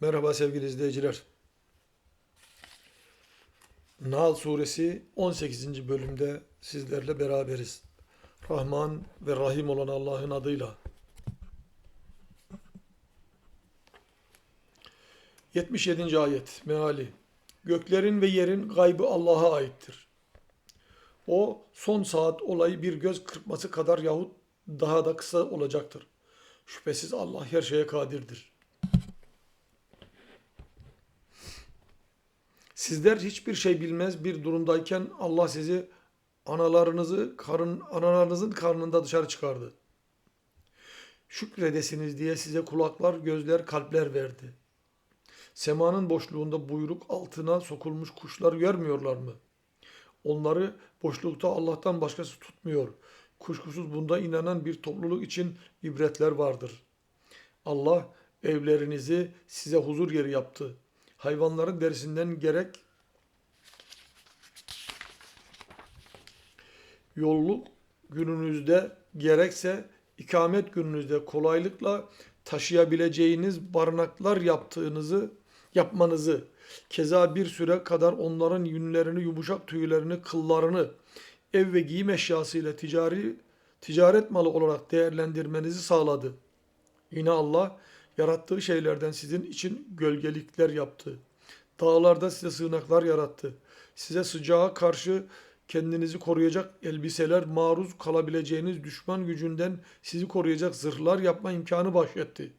Merhaba sevgili izleyiciler. Nahl suresi 18. bölümde sizlerle beraberiz. Rahman ve Rahim olan Allah'ın adıyla. 77. ayet meali. Göklerin ve yerin gaybı Allah'a aittir. O son saat olayı bir göz kırpması kadar yahut daha da kısa olacaktır. Şüphesiz Allah her şeye kadirdir. Sizler hiçbir şey bilmez bir durumdayken Allah sizi analarınızı karın analarınızın karnında dışarı çıkardı. Şükredesiniz diye size kulaklar, gözler, kalpler verdi. Semanın boşluğunda buyruk altına sokulmuş kuşlar görmüyorlar mı? Onları boşlukta Allah'tan başkası tutmuyor. Kuşkusuz bunda inanan bir topluluk için ibretler vardır. Allah evlerinizi size huzur yeri yaptı. Hayvanların derisinden gerek yolluk gününüzde gerekse ikamet gününüzde kolaylıkla taşıyabileceğiniz barınaklar yaptığınızı yapmanızı keza bir süre kadar onların yünlerini, yumuşak tüylerini, kıllarını ev ve giyim eşyasıyla ticari ticaret malı olarak değerlendirmenizi sağladı. Yine Allah yarattığı şeylerden sizin için gölgelikler yaptı. Dağlarda size sığınaklar yarattı. Size sıcağa karşı kendinizi koruyacak elbiseler, maruz kalabileceğiniz düşman gücünden sizi koruyacak zırhlar yapma imkanı bahşetti.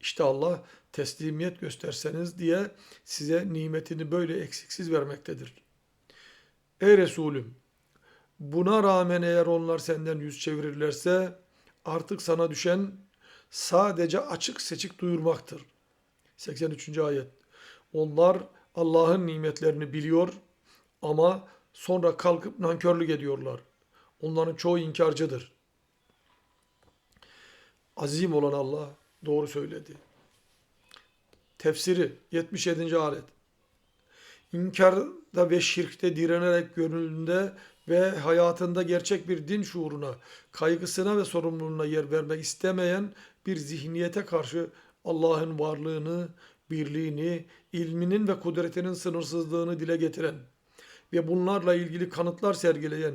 İşte Allah teslimiyet gösterseniz diye size nimetini böyle eksiksiz vermektedir. Ey Resulüm! Buna rağmen eğer onlar senden yüz çevirirlerse artık sana düşen sadece açık seçik duyurmaktır. 83. ayet. Onlar Allah'ın nimetlerini biliyor ama sonra kalkıp nankörlük ediyorlar. Onların çoğu inkarcıdır. Azim olan Allah doğru söyledi. Tefsiri 77. ayet. İnkarda ve şirkte direnerek gönlünde ve hayatında gerçek bir din şuuruna, kaygısına ve sorumluluğuna yer vermek istemeyen bir zihniyete karşı Allah'ın varlığını, birliğini, ilminin ve kudretinin sınırsızlığını dile getiren ve bunlarla ilgili kanıtlar sergileyen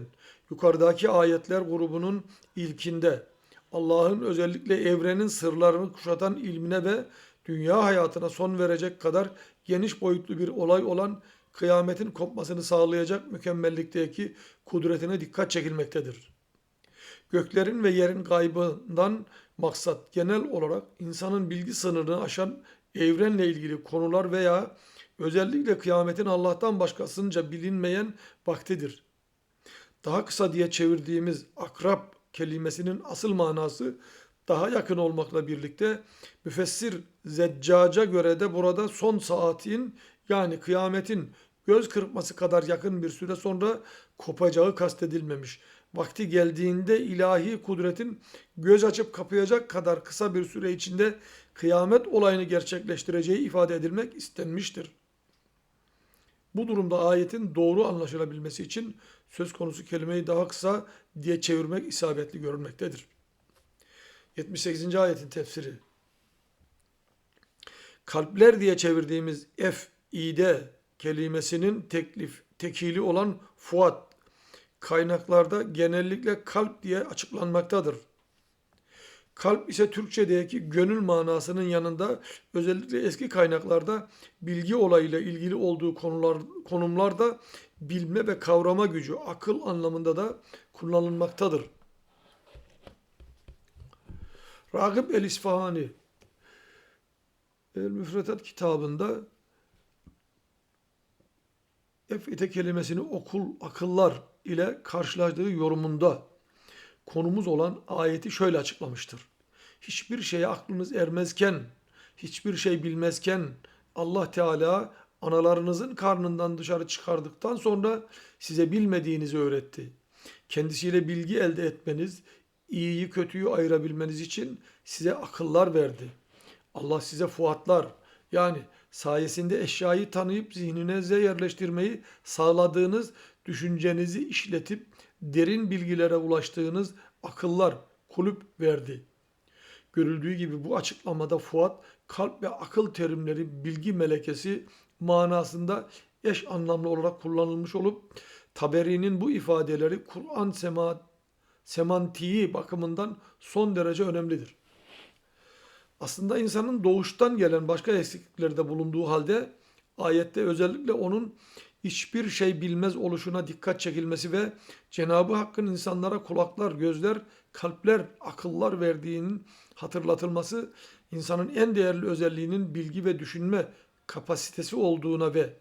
yukarıdaki ayetler grubunun ilkinde Allah'ın özellikle evrenin sırlarını kuşatan ilmine ve dünya hayatına son verecek kadar geniş boyutlu bir olay olan kıyametin kopmasını sağlayacak mükemmellikteki kudretine dikkat çekilmektedir. Göklerin ve yerin kaybından maksat genel olarak insanın bilgi sınırını aşan evrenle ilgili konular veya özellikle kıyametin Allah'tan başkasınca bilinmeyen vaktidir. Daha kısa diye çevirdiğimiz akrap kelimesinin asıl manası daha yakın olmakla birlikte müfessir Zeccaca göre de burada son saatin yani kıyametin göz kırpması kadar yakın bir süre sonra kopacağı kastedilmemiş. Vakti geldiğinde ilahi kudretin göz açıp kapayacak kadar kısa bir süre içinde kıyamet olayını gerçekleştireceği ifade edilmek istenmiştir. Bu durumda ayetin doğru anlaşılabilmesi için söz konusu kelimeyi daha kısa diye çevirmek isabetli görünmektedir. 78. ayetin tefsiri. Kalpler diye çevirdiğimiz F, İ'de kelimesinin teklif, tekili olan fuat kaynaklarda genellikle kalp diye açıklanmaktadır. Kalp ise Türkçedeki gönül manasının yanında özellikle eski kaynaklarda bilgi olayıyla ilgili olduğu konular, konumlarda bilme ve kavrama gücü, akıl anlamında da kullanılmaktadır. Ragıp el-İsfahani El-Müfredat kitabında efite kelimesini okul, akıllar ile karşılaştığı yorumunda konumuz olan ayeti şöyle açıklamıştır. Hiçbir şeye aklınız ermezken, hiçbir şey bilmezken Allah Teala analarınızın karnından dışarı çıkardıktan sonra size bilmediğinizi öğretti. Kendisiyle bilgi elde etmeniz, iyiyi kötüyü ayırabilmeniz için size akıllar verdi. Allah size fuatlar yani sayesinde eşyayı tanıyıp zihninize yerleştirmeyi sağladığınız düşüncenizi işletip derin bilgilere ulaştığınız akıllar, kulüp verdi. Görüldüğü gibi bu açıklamada Fuat kalp ve akıl terimleri bilgi melekesi manasında eş anlamlı olarak kullanılmış olup Taberi'nin bu ifadeleri Kur'an sema, semantiği bakımından son derece önemlidir. Aslında insanın doğuştan gelen başka eksikliklerde bulunduğu halde ayette özellikle onun hiçbir şey bilmez oluşuna dikkat çekilmesi ve Cenab-ı Hakk'ın insanlara kulaklar, gözler, kalpler, akıllar verdiğinin hatırlatılması insanın en değerli özelliğinin bilgi ve düşünme kapasitesi olduğuna ve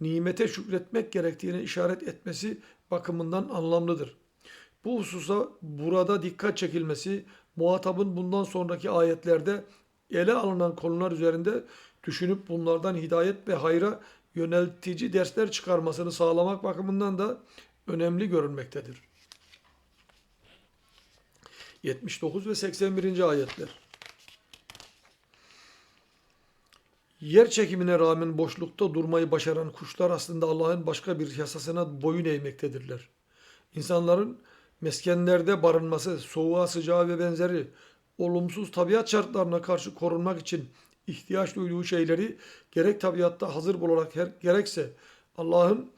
nimete şükretmek gerektiğine işaret etmesi bakımından anlamlıdır. Bu hususa burada dikkat çekilmesi muhatabın bundan sonraki ayetlerde ele alınan konular üzerinde düşünüp bunlardan hidayet ve hayra yöneltici dersler çıkarmasını sağlamak bakımından da önemli görünmektedir. 79 ve 81. ayetler. Yer çekimine rağmen boşlukta durmayı başaran kuşlar aslında Allah'ın başka bir yasasına boyun eğmektedirler. İnsanların meskenlerde barınması, soğuğa, sıcağa ve benzeri olumsuz tabiat şartlarına karşı korunmak için ihtiyaç duyduğu şeyleri gerek tabiatta hazır bularak her, gerekse Allah'ın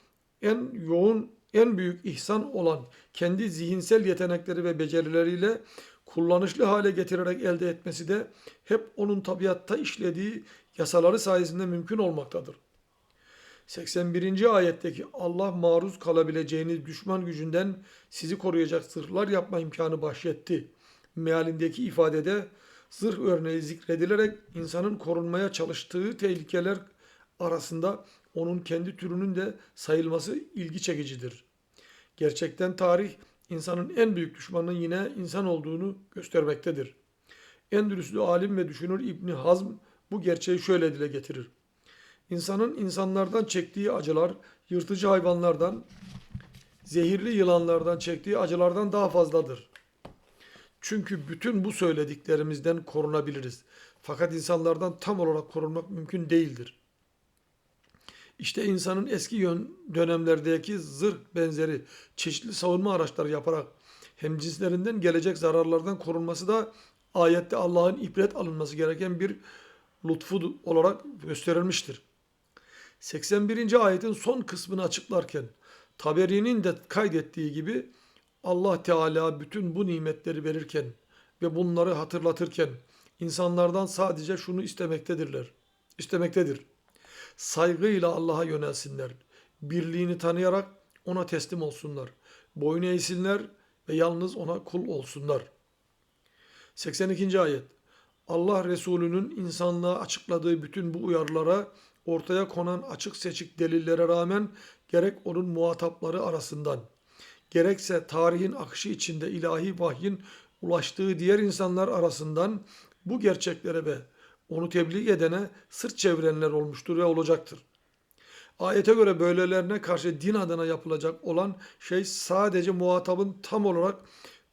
en yoğun, en büyük ihsan olan kendi zihinsel yetenekleri ve becerileriyle kullanışlı hale getirerek elde etmesi de hep onun tabiatta işlediği yasaları sayesinde mümkün olmaktadır. 81. ayetteki Allah maruz kalabileceğiniz düşman gücünden sizi koruyacak zırhlar yapma imkanı bahşetti. Mealindeki ifadede zırh örneği zikredilerek insanın korunmaya çalıştığı tehlikeler arasında onun kendi türünün de sayılması ilgi çekicidir. Gerçekten tarih insanın en büyük düşmanının yine insan olduğunu göstermektedir. Endülüslü alim ve düşünür İbni Hazm bu gerçeği şöyle dile getirir. İnsanın insanlardan çektiği acılar, yırtıcı hayvanlardan, zehirli yılanlardan çektiği acılardan daha fazladır. Çünkü bütün bu söylediklerimizden korunabiliriz. Fakat insanlardan tam olarak korunmak mümkün değildir. İşte insanın eski yön dönemlerdeki zırh benzeri çeşitli savunma araçları yaparak hem cinslerinden gelecek zararlardan korunması da ayette Allah'ın ibret alınması gereken bir lütfu olarak gösterilmiştir. 81. ayetin son kısmını açıklarken Taberi'nin de kaydettiği gibi Allah Teala bütün bu nimetleri verirken ve bunları hatırlatırken insanlardan sadece şunu istemektedirler. İstemektedir. Saygıyla Allah'a yönelsinler. Birliğini tanıyarak ona teslim olsunlar. Boyun eğsinler ve yalnız ona kul olsunlar. 82. ayet. Allah Resulü'nün insanlığa açıkladığı bütün bu uyarılara ortaya konan açık seçik delillere rağmen gerek onun muhatapları arasından gerekse tarihin akışı içinde ilahi vahyin ulaştığı diğer insanlar arasından bu gerçeklere ve onu tebliğ edene sırt çevirenler olmuştur ve olacaktır. Ayete göre böylelerine karşı din adına yapılacak olan şey sadece muhatabın tam olarak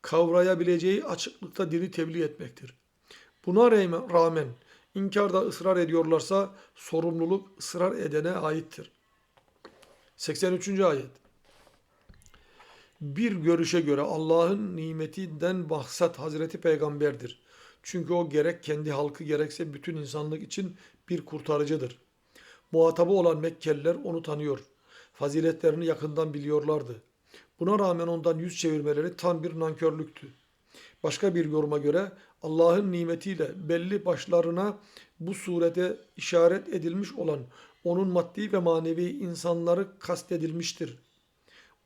kavrayabileceği açıklıkta dini tebliğ etmektir. Buna rağmen inkarda ısrar ediyorlarsa sorumluluk ısrar edene aittir. 83. ayet bir görüşe göre Allah'ın nimetinden bahsat Hazreti Peygamber'dir. Çünkü o gerek kendi halkı gerekse bütün insanlık için bir kurtarıcıdır. Muhatabı olan Mekkeliler onu tanıyor. Faziletlerini yakından biliyorlardı. Buna rağmen ondan yüz çevirmeleri tam bir nankörlüktü. Başka bir yoruma göre Allah'ın nimetiyle belli başlarına bu surete işaret edilmiş olan onun maddi ve manevi insanları kastedilmiştir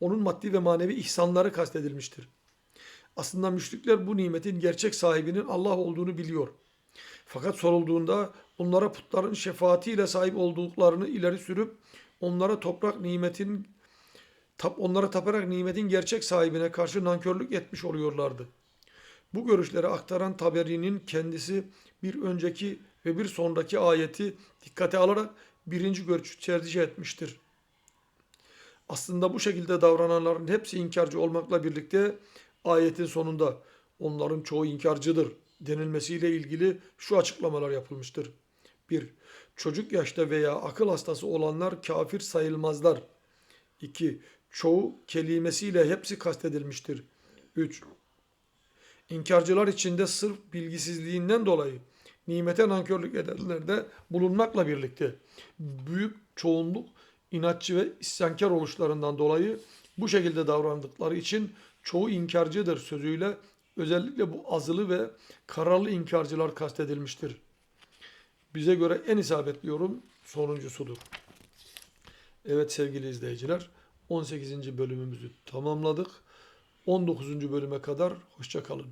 onun maddi ve manevi ihsanları kastedilmiştir. Aslında müşrikler bu nimetin gerçek sahibinin Allah olduğunu biliyor. Fakat sorulduğunda onlara putların şefaatiyle sahip olduklarını ileri sürüp onlara toprak nimetin onlara taparak nimetin gerçek sahibine karşı nankörlük etmiş oluyorlardı. Bu görüşleri aktaran Taberi'nin kendisi bir önceki ve bir sonraki ayeti dikkate alarak birinci görüşü tercih etmiştir. Aslında bu şekilde davrananların hepsi inkarcı olmakla birlikte ayetin sonunda onların çoğu inkarcıdır denilmesiyle ilgili şu açıklamalar yapılmıştır. 1. Çocuk yaşta veya akıl hastası olanlar kafir sayılmazlar. 2. Çoğu kelimesiyle hepsi kastedilmiştir. 3. İnkarcılar içinde sırf bilgisizliğinden dolayı nimete nankörlük edenlerde bulunmakla birlikte büyük çoğunluk inatçı ve isyankar oluşlarından dolayı bu şekilde davrandıkları için çoğu inkarcıdır sözüyle özellikle bu azılı ve kararlı inkarcılar kastedilmiştir. Bize göre en isabetli yorum sonuncusudur. Evet sevgili izleyiciler 18. bölümümüzü tamamladık. 19. bölüme kadar hoşça kalın.